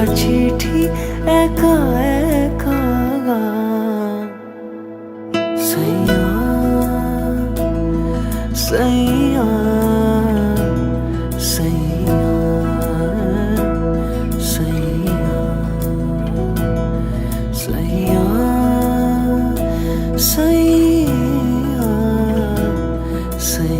লেখা চিঠি একা একা গান সৈয়া সৈয়া সৈয়া সৈয়া সৈয়া সৈয়া সৈয়া